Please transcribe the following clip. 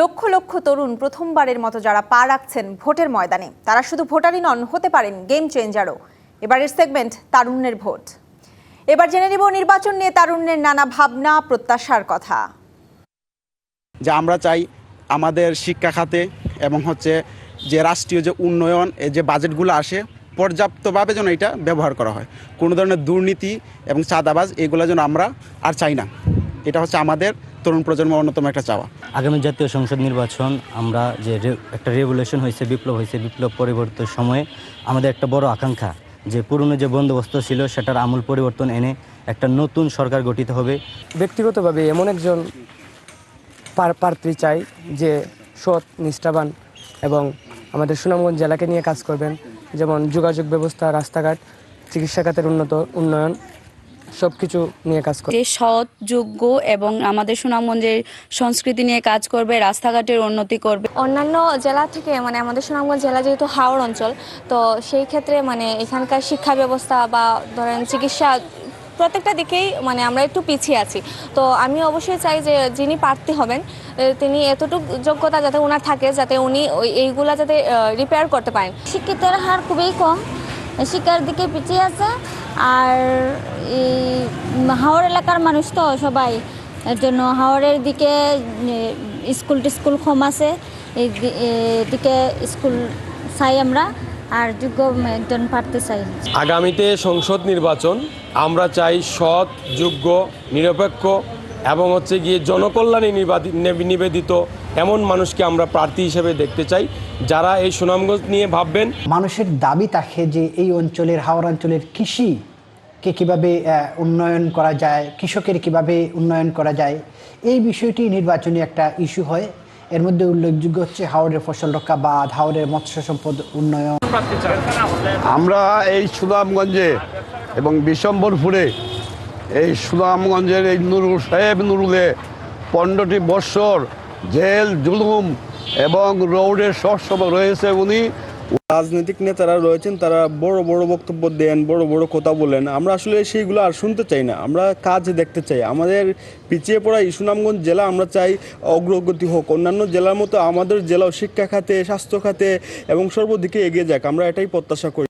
লক্ষ লক্ষ তরুণ প্রথমবারের মতো যারা পা রাখছেন ভোটের ময়দানে, তারা শুধু ভোটারই নন, হতে পারেন গেম চেঞ্জারও এবারের সেগমেন্ট তারুণ্যের ভোট। এবার জেনে নিব নির্বাচন নিয়ে তারুণ্যের নানা ভাবনা, প্রত্যাশার কথা। যে আমরা চাই আমাদের শিক্ষা খাতে এবং হচ্ছে যে রাষ্ট্রীয় যে উন্নয়ন এই যে বাজেটগুলো আসে, পর্যাপ্তভাবে যেন এটা ব্যবহার করা হয়। কোনো ধরনের দুর্নীতি এবং চাঁদাবাজ, এগুলো যেন আমরা আর চাই না। এটা হচ্ছে আমাদের তরুণ প্রজন্মের অন্যতম একটা চাওয়া। আগামী জাতীয় সংসদ নির্বাচন, আমরা যে একটা রেভলিউশন হয়েছে, বিপ্লব হয়েছে, বিপ্লব পরিবর্তন সময়ে আমাদের একটা বড় আকাঙ্ক্ষা যে পুরনো যে বন্দোবস্ত ছিল, সেটার আমূল পরিবর্তন এনে একটা নতুন সরকার গঠিত হবে। ব্যক্তিগতভাবে এমন একজন পার- প্রার্থী চাই যে সৎ, নিষ্ঠাবান এবং আমাদের সুনামগঞ্জ জেলাকে নিয়ে কাজ করবেন। যেমন যোগাযোগ ব্যবস্থা, রাস্তাঘাট, চিকিৎসা খাতের উন্নত উন্নয়ন সব কিছু নিয়ে কাজ করবে যে সৎ যোগ্য এবং আমাদের সুনামগঞ্জের সংস্কৃতি নিয়ে কাজ করবে রাস্তাঘাটের উন্নতি করবে। অন্যান্য জেলা থেকে মানে আমাদের সুনামগঞ্জ জেলা যেহেতু হাওড় অঞ্চল তো সেই ক্ষেত্রে মানে এখানকার শিক্ষা ব্যবস্থা বা ধরেন চিকিৎসা প্রত্যেকটা দিকেই মানে আমরা একটু পিছিয়ে আছি। তো আমি অবশ্যই চাই যে যিনি প্রার্থী হবেন তিনি এতটুকু যোগ্যতা যাতে ওনার থাকে যাতে উনি ওই এইগুলা যাতে রিপেয়ার করতে পারেন। শিক্ষিতের হার খুবই কম শিক্ষার দিকে পিছিয়ে আছে আর এই হাওড় এলাকার মানুষ তো সবাই, এর জন্য হাওড়ের দিকে স্কুল টিস্কুল কম আছে, এই দি- এদিকে স্কুল চাই আমরা, আর যোগ্য একজন প্রার্থী চাই। আগামীতে সংসদ নির্বাচন, আমরা চাই সৎ, যোগ্য, নিরপেক্ষ এবং হচ্ছে গিয়ে জনকল্যাণে নিবেদিত এমন মানুষকে আমরা প্রার্থী হিসেবে দেখতে চাই যারা এই সুনামগঞ্জ নিয়ে ভাববেন। মানুষের দাবি থাকে যে এই অঞ্চলের হাওড় অঞ্চলের কৃষিকে কীভাবে আহ, উন্নয়ন করা যায় কৃষকের কীভাবে উন্নয়ন করা যায় এই বিষয়টি নির্বাচনী একটা ইস্যু হয়। এর মধ্যে উল্লেখযোগ্য হচ্ছে হাওড়ের ফসল রক্ষা বাঁধ হাওড়ের মৎস্য সম্পদ উন্নয়ন। আমরা এই সুনামগঞ্জে এবং বিশম্বরপুরে এই সুনামগঞ্জের এই নুরুল সাহেব নুরুলে পনেরোটি বৎসর জেল, জুলুম এবং রৌডের সবসময় রয়েছে উনি। রাজনৈতিক নেতারা রয়েছেন, তারা বড় বড় বক্তব্য দেন, বড় বড় কথা বলেন। আমরা আসলে সেইগুলো আর শুনতে চাই না, আমরা কাজ দেখতে চাই। আমাদের পিছিয়ে পড়া এই সুনামগঞ্জ জেলা আমরা চাই অগ্রগতি হোক, অন্যান্য জেলার মতো আমাদের জেলাও শিক্ষা খাতে, স্বাস্থ্য খাতে এবং সর্বদিকে এগিয়ে যাক, আমরা এটাই প্রত্যাশা করি।